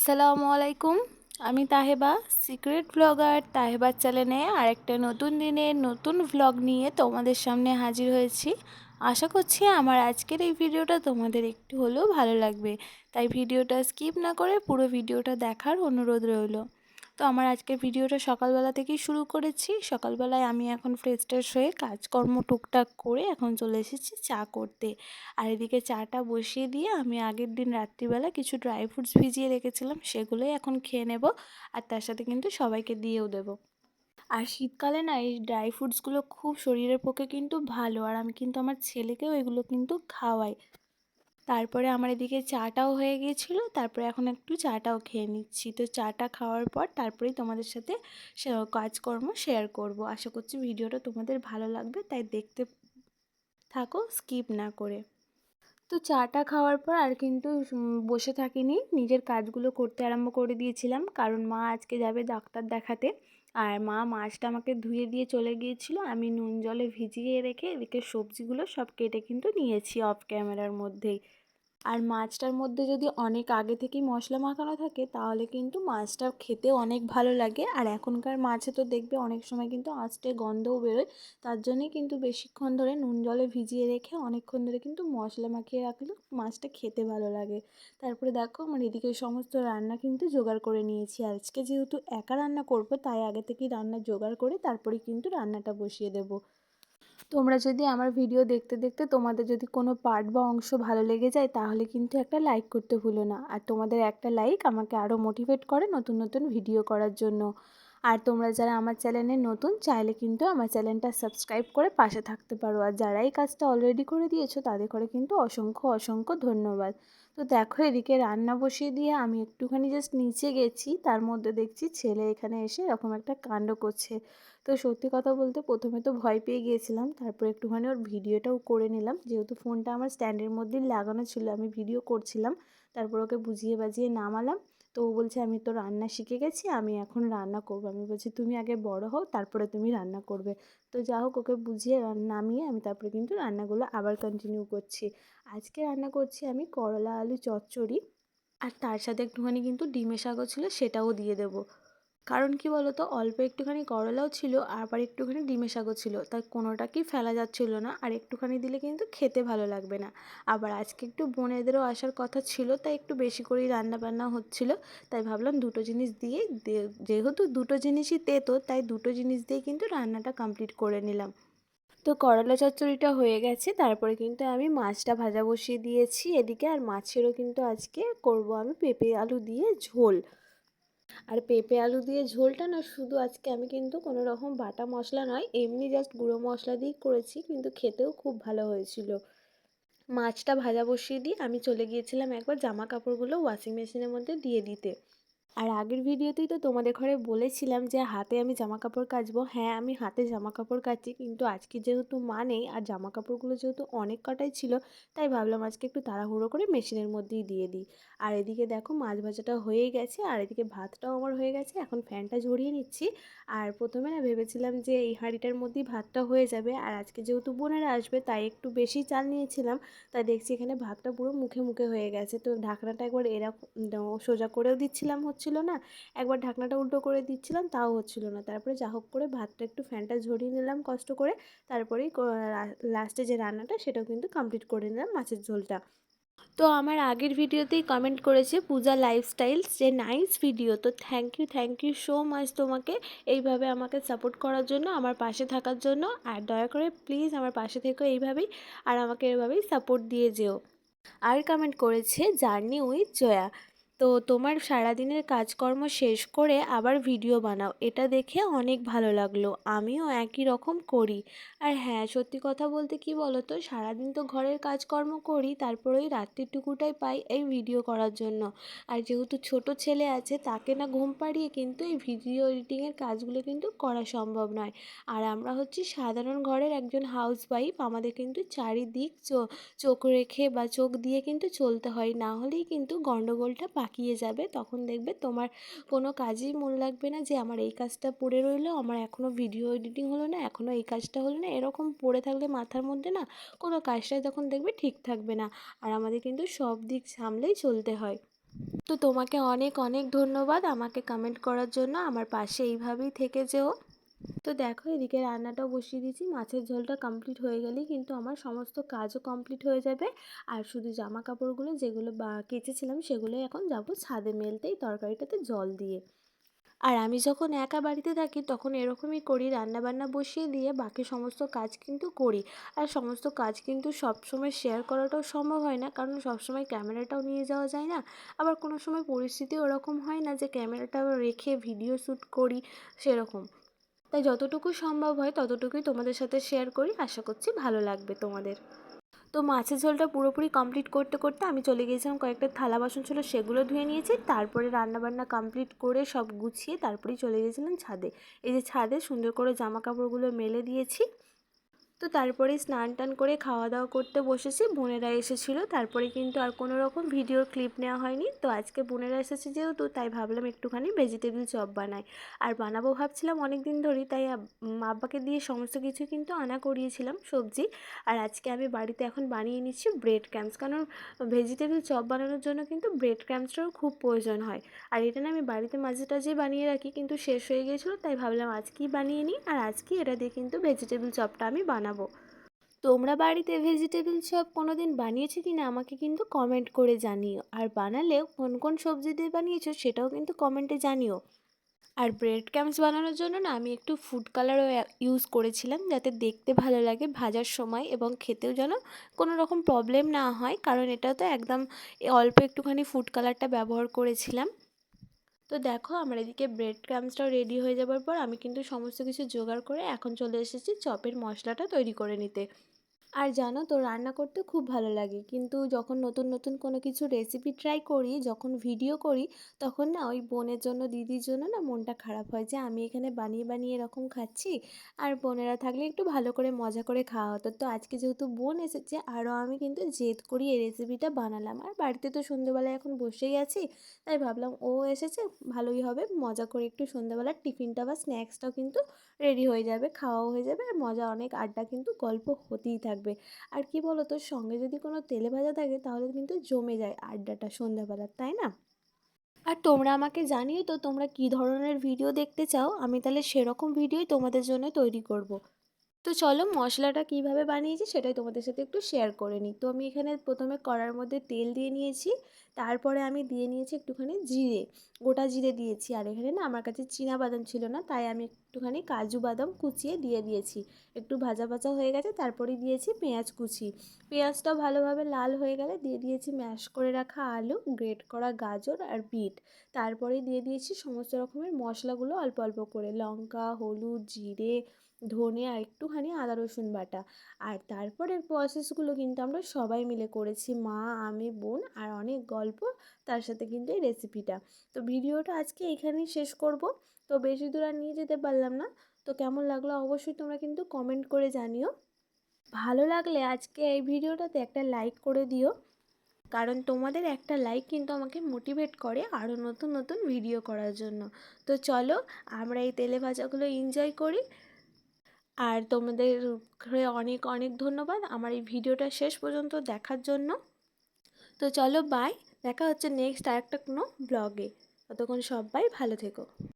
আসসালামু আলাইকুম। আমি তাহেবা সিক্রেট ব্লগার তাহেবার চ্যানেলে আরেকটা নতুন দিনের নতুন ভ্লগ নিয়ে তোমাদের সামনে হাজির হয়েছি। আশা করছি আমার আজকের এই ভিডিওটা তোমাদের একটু হলেও ভালো লাগবে। তাই ভিডিওটা স্কিপ না করে পুরো ভিডিওটা দেখার অনুরোধ রইল। তো আমার আজকের ভিডিওটা সকালবেলা থেকেই শুরু করেছি। সকালবেলায় আমি এখন ফ্রেশ ট্রেশ হয়ে কাজকর্ম টুকটাক করে এখন চলে এসেছি চা করতে। আর এদিকে চাটা বসিয়ে দিয়ে আমি আগের দিন রাত্রিবেলা কিছু ড্রাই ফ্রুটস ভিজিয়ে রেখেছিলাম, সেগুলোই এখন খেয়ে নেব আর তার সাথে কিন্তু সবাইকে দিয়েও দেবো। আর শীতকালে না এই ড্রাই ফ্রুটসগুলো খুব শরীরের পক্ষে কিন্তু ভালো। আর আমি কিন্তু আমার ছেলেকেও এগুলো কিন্তু খাওয়াই। তারপরে আমার এদিকে চাটাও হয়ে গিয়েছিল, তারপরে এখন একটু চাটাও খেয়ে নিচ্ছি। তো চাটা খাওয়ার পর তারপরেই তোমাদের সাথে কাজকর্ম শেয়ার করব। আশা করছি ভিডিওটা তোমাদের ভালো লাগবে, তাই দেখতে থাকো স্কিপ না করে। তো চাটা খাওয়ার পর আর কিন্তু বসে থাকিনি, নিজের কাজগুলো করতে আরম্ভ করে দিয়েছিলাম। কারণ মা আজকে যাবে ডাক্তার দেখাতে। আর মা মাছটা আমাকে ধুয়ে দিয়ে চলে গিয়েছিল, আমি নুন জলে ভিজিয়ে রেখে এদিকে সবজিগুলো সব কেটে কিন্তু নিয়েছি অফ ক্যামেরার মধ্যেই। আর মাছটার মধ্যে যদি অনেক আগে থেকেই মশলা মাখানো থাকে, তাহলে কিন্তু মাছটা খেতে অনেক ভালো লাগে। আর এখনকার মাছে তো দেখবে অনেক সময় কিন্তু আঁচটে গন্ধও বেরোয়। তার জন্যই কিন্তু বেশিক্ষণ ধরে নুন জলে ভিজিয়ে রেখে অনেকক্ষণ ধরে কিন্তু মশলা মাখিয়ে রাখলে মাছটা খেতে ভালো লাগে। তারপরে দেখো আমার এদিকে সমস্ত রান্না কিন্তু জোগাড় করে নিয়েছি। আজকে যেহেতু একা রান্না করব, তাই আগে থেকেই রান্না জোগাড় করে তারপরে কিন্তু রান্নাটা বসিয়ে দেবো। তোমরা যদি আমার ভিডিও দেখতে দেখতে তোমাদের যদি কোনো পার্ট বা অংশ ভালো লেগে যায়, তাহলে কিন্তু একটা লাইক করতে ভুলো না। আর তোমাদের একটা লাইক আমাকে আরও মোটিভেট করে নতুন নতুন ভিডিও করার জন্য। আর তোমরা যারা আমার চ্যানেলে নতুন, চাইলে কিন্তু আমার চ্যানেলটা সাবস্ক্রাইব করে পাশে থাকতে পারো। আর যারা এই কাজটা অলরেডি করে দিয়েছ, তাদের করে কিন্তু অসংখ্য অসংখ্য ধন্যবাদ। তো দেখো এদিকে রান্না বসিয়ে দিয়ে আমি একটুখানি জাস্ট নিচে গেছি, তার মধ্যে দেখছি ছেলে এখানে এসে এরকম একটা কাণ্ড করছে। তো সত্যি কথা বলতে প্রথমে তো ভয় পেয়ে গিয়েছিলাম, তারপর একটুখানি ওর ভিডিওটাও করে নিলাম। যেহেতু ফোনটা আমার স্ট্যান্ডের মধ্যেই লাগানো ছিল, আমি ভিডিও করছিলাম, তারপর ওকে বুঝিয়ে বাজিয়ে নামালাম। তো ও বলছে, আমি তো রান্না শিখে গেছি, আমি এখন রান্না করব। আমি বলছি, তুমি আগে বড় হও, তারপরে তুমি রান্না করবে। তো যা হোক, ওকে বুঝিয়ে নামিয়ে আমি তারপরে কিন্তু রান্নাগুলো আবার কন্টিনিউ করছি। আজকে রান্না করছি আমি করলা আলু চচ্চড়ি, আর তার সাথে একটুখানি কিন্তু ডিমের শাকও ছিল, সেটাও দিয়ে দেবো। কারণ কি বলো তো অল্প একটুখানি করলাও ছিল, আবার একটুখানি ডিমের শাকও ছিল। তাই কোনোটাকেই ফেলা যাচ্ছিল না, আর একটুখানি দিলে কিন্তু খেতে ভালো লাগবে না। আবার আজকে একটু বোনেদেরও আসার কথা ছিল, তাই একটু বেশি করেই রান্না বান্না হচ্ছিল। তাই ভাবলাম দুটো জিনিস দিয়ে যেহেতু দুটো জিনিসই তেতো, তাই দুটো জিনিস দিয়ে কিন্তু রান্নাটা কমপ্লিট করে নিলাম। তো করলা চচ্চড়িটা হয়ে গেছে, তারপরে কিন্তু আমি মাছটা ভাজা বসিয়ে দিয়েছি। এদিকে আর মাছেরও কিন্তু আজকে করব আমি পেঁপে, আলু দিয়ে ঝোল। আর পেঁপে আলু দিয়ে ঝোলটা না শুধু আজকে আমি কিন্তু কোনো রকম বাটা মশলা নয়, এমনি জাস্ট গুঁড়ো মশলা দিয়েই করেছি, কিন্তু খেতেও খুব ভালো হয়েছিল। মাছটা ভাজা বসিয়ে দিয়ে আমি চলে গিয়েছিলাম একবার জামা কাপড়গুলো ওয়াশিং মেশিনের মধ্যে দিয়ে দিতে। আর আগের ভিডিওতেই তো তোমাদের ঘরে বলেছিলাম যে হাতে আমি জামা কাপড় কাচবো। হ্যাঁ আমি হাতে জামা কাপড় কাচি, কিন্তু আজকে যেহেতু মা নেই আর জামা কাপড়গুলো যেহেতু অনেক কটাই ছিল, তাই ভাবলাম আজকে একটু তাড়াহুড়ো করে মেশিনের মধ্যেই দিয়ে দিই। আর এদিকে দেখো মাছ ভাজাটা হয়েই গেছে, আর এদিকে ভাতটাও আমার হয়ে গেছে, এখন ফ্যানটা ঝরিয়ে নিচ্ছি। আর প্রথমে না ভেবেছিলাম যে এই হাঁড়িটার মধ্যেই ভাতটা হয়ে যাবে, আর আজকে যেহেতু বোনেরা আসবে, তাই একটু বেশি চাল নিয়েছিলাম, তাই দেখছি এখানে ভাতটা পুরো মুখে মুখে হয়ে গেছে। তো ঢাকনাটা একবার এরকম সোজা করেও দিচ্ছিলাম হচ্ছিল না। একবার ঢাকনাটা উল্টো করে দিচ্ছিলাম, তাও হচ্ছিল না। তারপরে যা হোক করে ভাতটা একটু ফ্যানটা ঝরিয়ে নিলাম কষ্ট করে। তারপরেই লাস্টে যে রান্নাটা সেটাও কিন্তু কমপ্লিট করে নিলাম মাছের ঝোলটা। তো আমার আগের ভিডিওতেই কমেন্ট করেছে পূজা লাইফস্টাইলস যে নাইস ভিডিও তো thank you thank you so much তোমাকে এইভাবে আমাকে সাপোর্ট করার জন্য, আমার পাশে থাকার জন্য। আর দয়া করে প্লিজ আমার পাশে থেকো এইভাবেই, আর আমাকে এভাবেই সাপোর্ট দিয়ে যেও। আর কমেন্ট করেছে জার্নি উইথ জয়া তো তোমার সারাদিনের কাজকর্ম শেষ করে আবার ভিডিও বানাও। এটা দেখে অনেক ভালো লাগল। আমিও একই রকম করি। আর হ্যাঁ সত্যি কথা বলতে কি বলো তো সারাদিন তো ঘরের কাজকর্ম করি তারপরে ওই রাত্রিটুকুটাই পাই এই ভিডিও করার জন্য। আর যেহেতু ছোট ছেলে আছে, তাকে না ঘুম পাড়িয়ে কিন্তু এই ভিডিও এডিটিংয়ের কাজগুলো কিন্তু করা সম্ভব নয়। আর আমরা হচ্ছি সাধারণ ঘরের একজন হাউস ওয়াইফ আমাদের কিন্তু চারিদিক চোখ রেখে বা চোখ দিয়ে কিন্তু চলতে হয়। না হলেই কিন্তু গণ্ডগোলটা পাকিয়ে যাবে, তখন দেখবে তোমার কোনো কাজই মন লাগবে না যে আমার এই কাজটা পড়ে রইল, আমার এখনও ভিডিও এডিটিং হলো না এখনও এই কাজটা হলো না, এরকম পড়ে থাকলে মাথার মধ্যে না কোনো কাজটাই তখন দেখবে ঠিক থাকবে না। আর আমাদের কিন্তু সব দিক সামলেই চলতে হয়। তো তোমাকে অনেক অনেক ধন্যবাদ আমাকে কমেন্ট করার জন্য, আমার পাশে এইভাবেই থেকে যেও। তো দেখো, এদিকে রান্নাটাও বসিয়ে দিয়েছি। মাছের ঝোলটা কমপ্লিট হয়ে গেলেই কিন্তু আমার সমস্ত কাজও কমপ্লিট হয়ে যাবে। আর শুধু জামা কাপড়গুলো যেগুলো কেচেছিলাম সেগুলোই এখন যাব ছাদে মেলতেই তরকারিটাতে জল দিয়ে। আর আমি যখন একা বাড়িতে থাকি তখন এরকমই করি, রান্নাবান্না বসিয়ে দিয়ে বাকি সমস্ত কাজ কিন্তু করি। আর সমস্ত কাজ কিন্তু সবসময় শেয়ার করাটাও সম্ভব হয় না, কারণ সবসময় ক্যামেরাটাও নিয়ে যাওয়া যায় না। আবার কোনো সময় পরিস্থিতি ওরকম হয় না যে ক্যামেরাটা রেখে ভিডিও শ্যুট করি, সেরকম। তাই যতটুকু সম্ভব হয় ততটুকুই তোমাদের সাথে শেয়ার করি। আশা করছি ভালো লাগবে তোমাদের। তো মাছের ঝোলটা পুরোপুরি কমপ্লিট করতে করতে আমি চলে গিয়েছিলাম, কয়েকটা থালা বাসন ছিল সেগুলো ধুয়ে নিয়েছি, তারপরে রান্নাবান্না কমপ্লিট করে সব গুছিয়ে তারপরেই চলে গিয়েছিলাম ছাদে। এই যে ছাদে সুন্দর করে জামা কাপড়গুলো মেলে দিয়েছি। তো তারপরে স্নান টান করে খাওয়া দাওয়া করতে বসেছি। বোনেরা এসেছিল। তারপরে কিন্তু আর কোনো রকম ভিডিওর ক্লিপ নেওয়া হয়নি। তো আজকে বোনেরা এসেছে যেহেতু, তাই ভাবলাম একটুখানি ভেজিটেবিল চপ বানাই। আর বানাবো ভাবছিলাম অনেক দিন ধরেই, তাই আব্বাকে দিয়ে সমস্ত কিছু কিন্তু আনা করিয়েছিলাম সবজি। আর আজকে আমি বাড়িতে এখন বানিয়ে নিচ্ছি ব্রেড ক্যাম্পস কারণ ভেজিটেবিল চপ বানানোর জন্য কিন্তু ব্রেড ক্যাম্পসটারও খুব প্রয়োজন হয়। আর এটা না আমি বাড়িতে মাঝে টাঝে বানিয়ে রাখি, কিন্তু শেষ হয়ে গিয়েছিল, তাই ভাবলাম আজকেই বানিয়ে নিই। আর আজকেই এটা দিয়ে কিন্তু ভেজিটেবিল চপটা আমি বানাবো। বানাবো। তোমরা বাড়িতে ভেজিটেবল চপ কোনো দিন বানিয়েছো কি না আমাকে কিন্তু কমেন্ট করে জানিও। আর বানালে কোন কোন সবজি দিয়ে বানিয়েছো সেটাও কিন্তু কমেন্টে জানিও। আর ব্রেড ক্যাম্পস বানানোর জন্য না আমি একটু ফুড কালারও ইউজ করেছিলাম যাতে দেখতে ভালো লাগে ভাজার সময় এবং খেতেও যেন কোনো রকম প্রবলেম না হয়। কারণ এটা তো একদম অল্প একটুখানি ফুড কালারটা ব্যবহার করেছিলাম। তো দেখো আমার এদিকে ব্রেড ক্রামসটাও রেডি হয়ে যাবার পর আমি কিন্তু সমস্ত কিছু জোগাড় করে এখন চলে এসেছি চপের মশলাটা তৈরি করে নিতে। আর জানো তো, রান্না করতে খুব ভালো লাগে। কিন্তু যখন নতুন নতুন কোনো কিছু রেসিপি ট্রাই করি, যখন ভিডিও করি, তখন না ওই বোনের জন্য, দিদির জন্য না মনটা খারাপ হয় যে, আমি এখানে বানিয়ে বানিয়ে এরকম খাচ্ছি। আর বোনেরা থাকলে একটু ভালো করে, মজা করে খাওয়া হতো। তো আজকে যেহেতু বোন এসেছে, আরও আমি কিন্তু জেদ করি এই রেসিপিটা বানালাম। আর বাড়িতে তো সন্ধ্যেবেলায় এখন বসেই আছি, তাই ভাবলাম ও এসেছে, ভালোই হবে, মজা করে একটু সন্ধ্যেবেলার টিফিনটা বা স্ন্যাক্সটাও কিন্তু রেডি হয়ে যাবে, খাওয়াও হয়ে যাবে। আর মজা, অনেক আড্ডা কিন্তু গল্প হতেই থাকবে। আর কি বলো তো সঙ্গে যদি কোনো তেলে ভাজা থাকে তাহলে কিন্তু জমে যায় আড্ডাটা সন্ধ্যাবেলার তাই না আর তোমরা আমাকে জানিয়ে তো তোমরা কি ধরনের ভিডিও দেখতে চাও, আমি তাহলে সেরকম ভিডিওই তোমাদের জন্য তৈরি করব। তো চলো মশলাটা কীভাবে বানিয়েছি সেটাই তোমাদের সাথে একটু শেয়ার করে নিই। তো আমি এখানে প্রথমে কড়ার মধ্যে তেল দিয়ে নিয়েছি, তারপরে আমি দিয়ে নিয়েছি একটুখানি জিরে, গোটা জিরে দিয়েছি। আর এখানে না আমার কাছে চীনা বাদাম ছিল না, তাই আমি একটুখানি কাজু বাদাম কুচিয়ে দিয়ে দিয়েছি। একটু ভাজা ভাজা হয়ে গেছে তারপরে দিয়েছি পেঁয়াজ কুচি। পেঁয়াজটা ভালোভাবে লাল হয়ে গেলে দিয়ে দিয়েছি ম্যাশ করে রাখা আলু গ্রেট করা গাজর আর বিট। তারপরে দিয়ে দিয়েছি সমস্ত রকমের মশলাগুলো অল্প অল্প করে, লঙ্কা, হলুদ, জিরে ধনে আর একটুখানি আদা রসুন বাটা। আর তারপরের প্রসেসগুলো কিন্তু আমরা সবাই মিলে করেছি, মা, আমি, বোন আর অনেক গল্প তার সাথে কিন্তু এই রেসিপিটা তো ভিডিওটা আজকে এখানেই শেষ করব। তো বেশি দূর আর নিয়ে যেতে পারলাম না। তো কেমন লাগল অবশ্যই তোমরা কিন্তু কমেন্ট করে জানিও। ভালো লাগলে আজকে এই ভিডিওটাতে একটা লাইক করে দিও। কারণ তোমাদের একটা লাইক কিন্তু আমাকে মোটিভেট করে আরও নতুন নতুন ভিডিও করার জন্য। তো চলো আমরা এই তেলে ভাজাগুলো এনজয় করি। আর তোমাদের অনেক অনেক ধন্যবাদ। আমার এই ভিডিওটা শেষ পর্যন্ত দেখার জন্য। তো চলো বাই দেখা হচ্ছে নেক্সট আরেকটা কোনো ব্লগে ততক্ষণ সবাই ভালো থেকো।